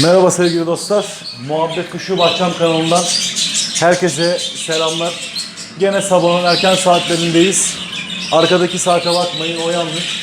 Merhaba sevgili dostlar. Muhabbet Kuşu Bahçam kanalından herkese selamlar. Gene sabahın erken saatlerindeyiz. Arkadaki saate bakmayın o yanlış.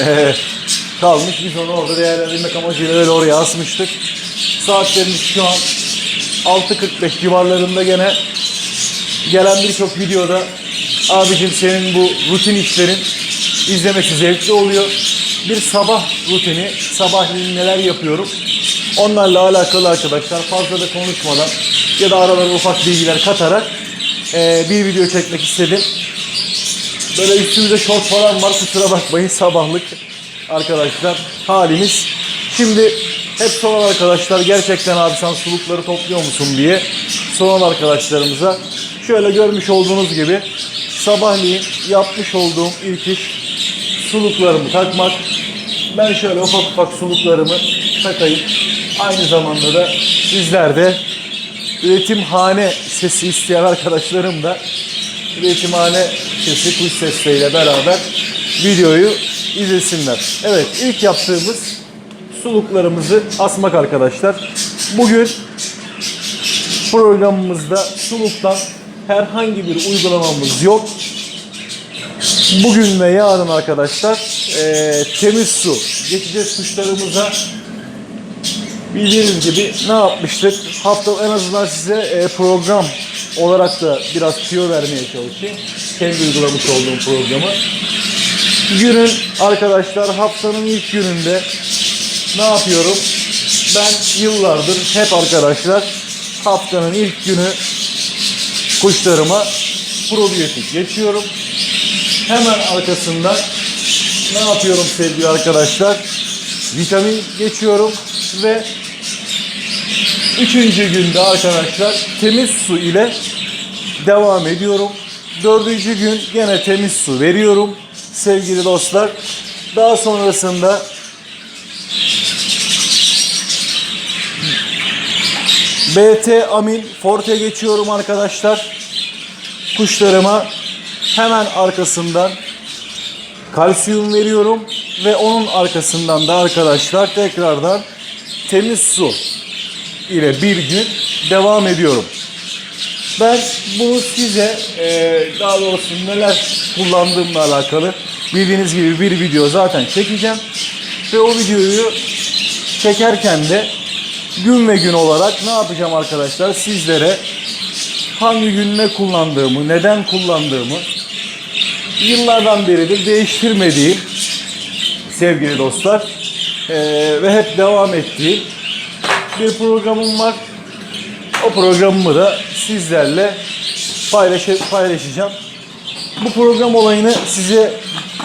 Ee, kalmış biz onu orada değerlendirmek amacıyla öyle oraya asmıştık. Saatlerimiz şu an 6.45 civarlarında gene gelen birçok videoda abicim senin bu rutin işlerin izlemesi zevkli oluyor. Bir sabah rutini, sabahleyin neler yapıyorum. Onlarla alakalı arkadaşlar fazla da konuşmadan ya da aralara ufak bilgiler katarak eee, bir video çekmek istedim. Böyle üstümüzde şort falan var kusura bakmayın sabahlık arkadaşlar halimiz. Şimdi hep soran arkadaşlar gerçekten abi sen sulukları topluyor musun diye soran arkadaşlarımıza şöyle görmüş olduğunuz gibi sabahleyin yapmış olduğum ilk iş suluklarımı takmak. Ben şöyle ufak ufak suluklarımı takayım. Aynı zamanda da sizler de üretimhane sesi isteyen arkadaşlarım da üretimhane sesi kuş sesleriyle beraber videoyu izlesinler. Evet ilk yaptığımız suluklarımızı asmak arkadaşlar. Bugün programımızda suluktan herhangi bir uygulamamız yok. Bugün ve yarın arkadaşlar eee, temiz su geçeceğiz kuşlarımıza. Bildiğiniz gibi ne yapmıştık? Hafta en azından size e, program olarak da biraz tüyo vermeye çalışayım. Kendi uygulamış olduğum programı. Günün arkadaşlar haftanın ilk gününde ne yapıyorum? Ben yıllardır hep arkadaşlar haftanın ilk günü kuşlarıma probiyotik geçiyorum. Hemen arkasından ne yapıyorum sevgili arkadaşlar? Vitamin geçiyorum ve üçüncü günde arkadaşlar temiz su ile devam ediyorum. Dördüncü gün gene temiz su veriyorum sevgili dostlar. Daha sonrasında BT Amin Forte geçiyorum arkadaşlar. Kuşlarıma hemen arkasından kalsiyum veriyorum ve onun arkasından da arkadaşlar tekrardan temiz su ile bir gün devam ediyorum. Ben bunu size eee, daha doğrusu neler kullandığımla alakalı bildiğiniz gibi bir video zaten çekeceğim. Ve o videoyu çekerken de gün ve gün olarak ne yapacağım arkadaşlar sizlere hangi gün ne kullandığımı, neden kullandığımı yıllardan beridir değiştirmediğim sevgili dostlar eee, ve hep devam ettiğim bir programım var. O programımı da sizlerle paylaş- paylaşacağım. Bu program olayını size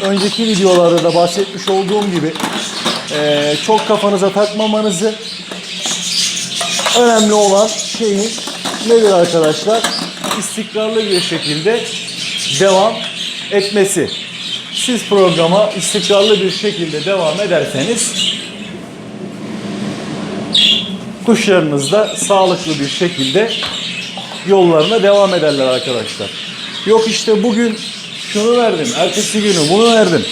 önceki videolarda da bahsetmiş olduğum gibi eee, çok kafanıza takmamanızı önemli olan şeyin nedir arkadaşlar? İstikrarlı bir şekilde devam etmesi. Siz programa istikrarlı bir şekilde devam ederseniz kuşlarınız da sağlıklı bir şekilde yollarına devam ederler arkadaşlar. Yok işte bugün şunu verdim, ertesi günü bunu verdim.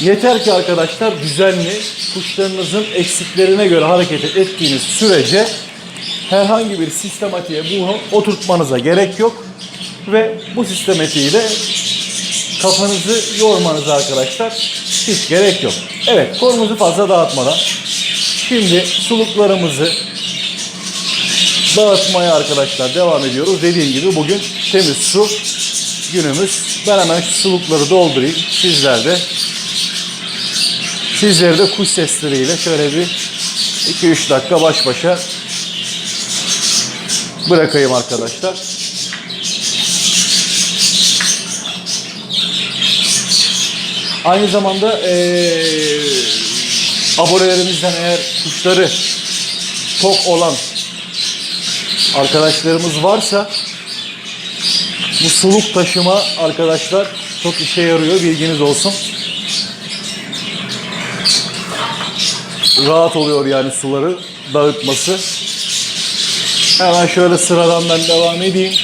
Yeter ki arkadaşlar düzenli kuşlarınızın eksiklerine göre hareket ettiğiniz sürece herhangi bir sistematiğe bunu oturtmanıza gerek yok. Ve bu sistematiği de kafanızı yormanıza arkadaşlar hiç gerek yok. Evet konumuzu fazla dağıtmadan şimdi suluklarımızı dağıtmaya arkadaşlar devam ediyoruz. Dediğim gibi bugün temiz su günümüz. Ben hemen şu sulukları doldurayım. Sizler de sizleri de kuş sesleriyle şöyle bir 2-3 dakika baş başa bırakayım arkadaşlar. Aynı zamanda eee abonelerimizden eğer kuşları tok olan arkadaşlarımız varsa bu suluk taşıma arkadaşlar çok işe yarıyor bilginiz olsun. Rahat oluyor yani suları dağıtması. Hemen şöyle sıradan ben devam edeyim.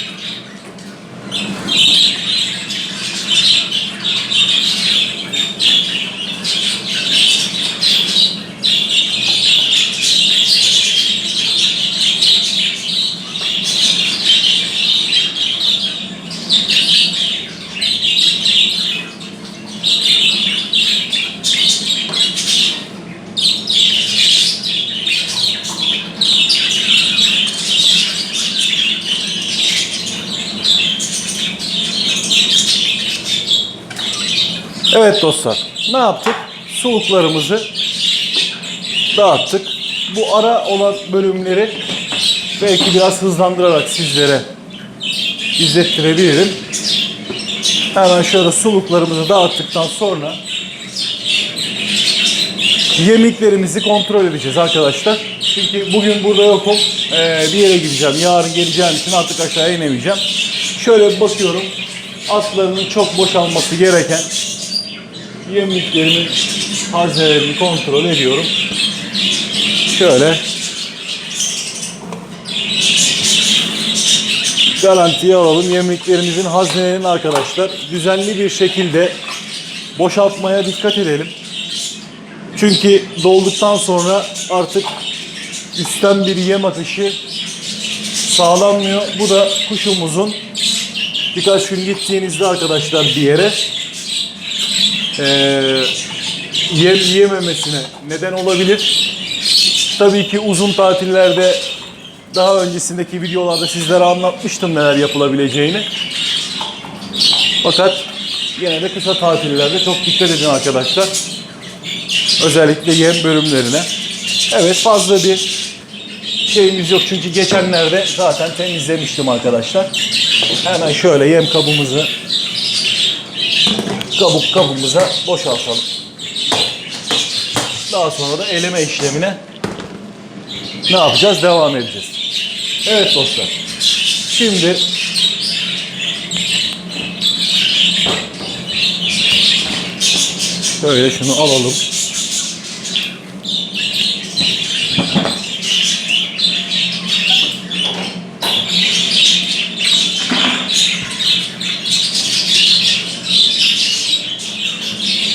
Evet dostlar, ne yaptık? Suluklarımızı dağıttık. Bu ara olan bölümleri belki biraz hızlandırarak sizlere izlettirebilirim. Hemen şöyle suluklarımızı dağıttıktan sonra yemliklerimizi kontrol edeceğiz arkadaşlar. Çünkü bugün burada yokum. Ee, bir yere gideceğim. Yarın geleceğim için artık aşağıya inemeyeceğim. Şöyle bakıyorum. Atlarının çok boşalması gereken yemliklerimin haznelerini kontrol ediyorum. Şöyle garantiye alalım. Yemliklerimizin haznelerini arkadaşlar düzenli bir şekilde boşaltmaya dikkat edelim. Çünkü dolduktan sonra artık üstten bir yem atışı sağlanmıyor. Bu da kuşumuzun birkaç gün gittiğinizde arkadaşlar bir yere eee yem yiyememesine neden olabilir. Tabii ki uzun tatillerde daha öncesindeki videolarda sizlere anlatmıştım neler yapılabileceğini. Fakat yine de kısa tatillerde çok dikkat edin arkadaşlar. Özellikle yem bölümlerine. Evet fazla bir şeyimiz yok çünkü geçenlerde zaten temizlemiştim arkadaşlar. Hemen şöyle yem kabımızı kabuk kabımıza boşaltalım. Daha sonra da eleme işlemine ne yapacağız? Devam edeceğiz. Evet dostlar. Şimdi şöyle şunu alalım.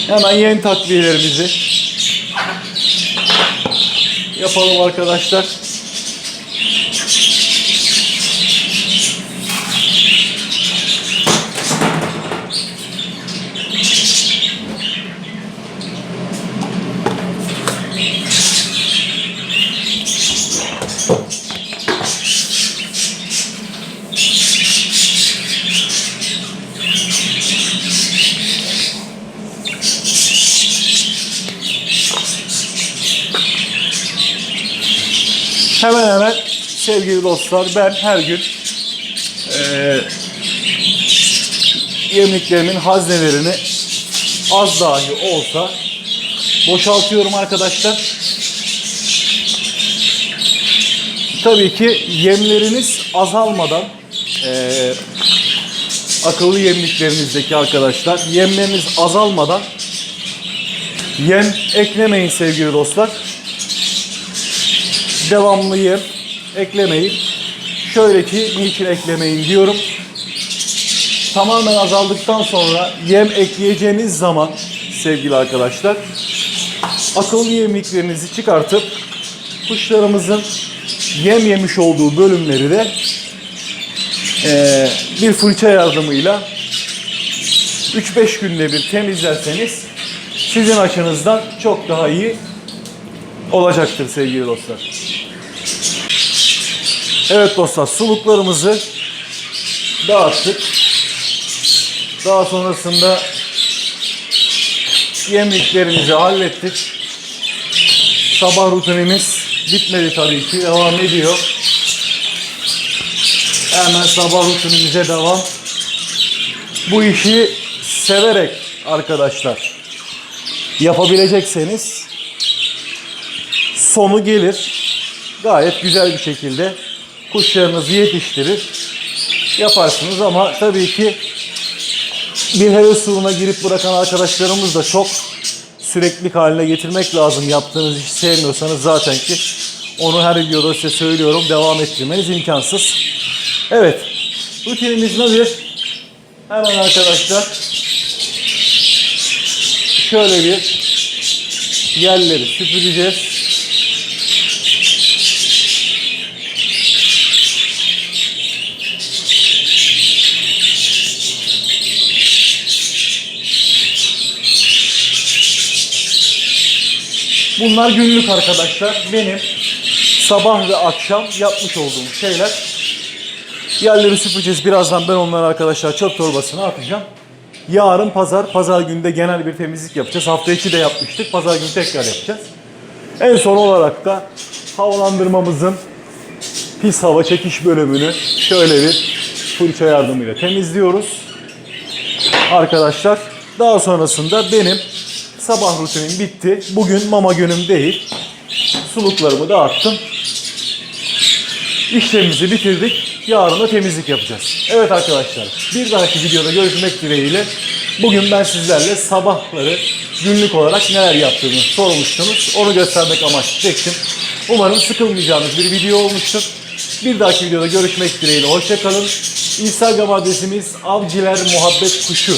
Hemen yeni takviyelerimizi yapalım arkadaşlar. Hemen hemen sevgili dostlar ben her gün eee yemliklerimin haznelerini az dahi olsa boşaltıyorum arkadaşlar. Tabii ki yemleriniz azalmadan eee, akıllı yemliklerinizdeki arkadaşlar yemleriniz azalmadan yem eklemeyin sevgili dostlar devamlı yem eklemeyin. Şöyle ki niçin eklemeyin diyorum. Tamamen azaldıktan sonra yem ekleyeceğiniz zaman sevgili arkadaşlar akıllı yemliklerinizi çıkartıp kuşlarımızın yem yemiş olduğu bölümleri de eee, bir fırça yardımıyla 3-5 günde bir temizlerseniz sizin açınızdan çok daha iyi olacaktır sevgili dostlar. Evet dostlar suluklarımızı dağıttık. Daha sonrasında yemliklerimizi hallettik. Sabah rutinimiz bitmedi tabii ki devam ediyor. Hemen sabah rutinimize devam. Bu işi severek arkadaşlar yapabilecekseniz sonu gelir. Gayet güzel bir şekilde kuşlarınızı yetiştirir. Yaparsınız ama tabii ki bir heves uğruna girip bırakan arkadaşlarımız da çok sürekli haline getirmek lazım. Yaptığınız işi sevmiyorsanız zaten ki onu her videoda size söylüyorum. Devam ettirmeniz imkansız. Evet. Rutinimiz nedir? Hemen arkadaşlar şöyle bir yerleri süpüreceğiz. Bunlar günlük arkadaşlar. Benim sabah ve akşam yapmış olduğum şeyler. Yerleri süpüreceğiz. Birazdan ben onları arkadaşlar çöp torbasına atacağım. Yarın pazar, pazar günü de genel bir temizlik yapacağız. Hafta içi de yapmıştık. Pazar günü tekrar yapacağız. En son olarak da havalandırmamızın pis hava çekiş bölümünü şöyle bir fırça yardımıyla temizliyoruz. Arkadaşlar daha sonrasında benim sabah rutinim bitti. Bugün mama günüm değil. Suluklarımı dağıttım. İşlemimizi bitirdik. Yarın da temizlik yapacağız. Evet arkadaşlar bir dahaki videoda görüşmek dileğiyle. Bugün ben sizlerle sabahları günlük olarak neler yaptığımı sormuştunuz. Onu göstermek amaçlı çektim. Umarım sıkılmayacağınız bir video olmuştur. Bir dahaki videoda görüşmek dileğiyle. Hoşçakalın. Instagram adresimiz avciler muhabbet kuşu.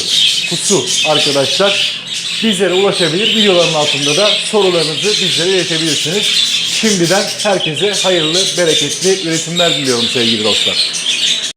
Kusu arkadaşlar. Bizlere ulaşabilir. Videoların altında da sorularınızı bizlere iletebilirsiniz. Şimdiden herkese hayırlı, bereketli üretimler diliyorum sevgili dostlar.